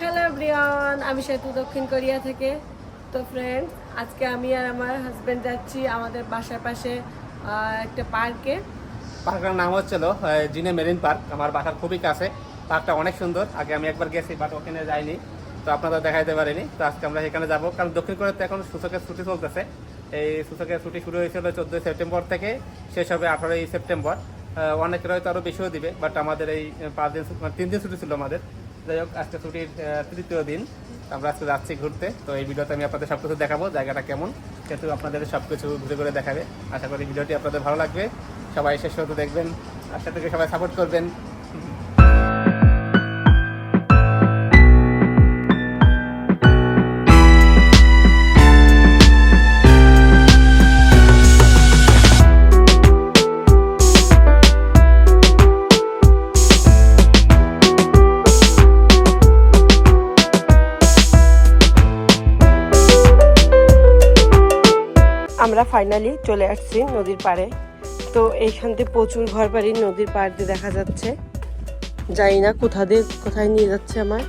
Hello everyone আমি সেতু দক্ষিণ কোরিয়া থেকে। তো ফ্রেন্ড আজকে আমি আর আমার হাজব্যান্ড যাচ্ছি আমাদের বাসার পাশে একটা পার্কে। পার্কটার নাম হচ্ছিল জিনে মেরিন পার্ক। আমার বাসার খুবই কাছে। পার্কটা অনেক সুন্দর। আগে আমি একবার গেছি বাট ওখানে যাইনি। তো আপনাদের দেখাইতে পারিনি। তো আজকে আমরা সেখানে যাব। কারণ দক্ষিণ কোরিয়াতে এখন সূচকের ছুটি চলতেছে। এই সূচকের ছুটি শুরু হয়েছিল চোদ্দোই সেপ্টেম্বর থেকে। শেষ হবে আঠারোই সেপ্টেম্বর। অনেকের হয়তো আরও বেশিও দিবে বাট আমাদের এই পাঁচ দিন মানে তিন দিন ছুটি ছিল আমাদের। যাই হোক, আজকে ছুটির তৃতীয় দিন। আমরা আজকে যাচ্ছি ঘুরতে। তো এই ভিডিওতে আমি আপনাদের সব কিছু দেখাবো, জায়গাটা কেমন। সেহেতু আপনাদের সব কিছু ঘুরে ঘুরে দেখাবে। আশা করি ভিডিওটি আপনাদের ভালো লাগবে। সবাই শেষ হতে দেখবেন আশা থেকে সবাই সাপোর্ট করবেন। আমরা ফাইনালি চলে আসছি নদীর পাড়ে। তো এইখান থেকে প্রচুর ঘর বাড়ি নদীর পাড় দিয়ে দেখা যাচ্ছে। যাই না কোথা দিয়ে, কোথায় নিয়ে যাচ্ছে আমার।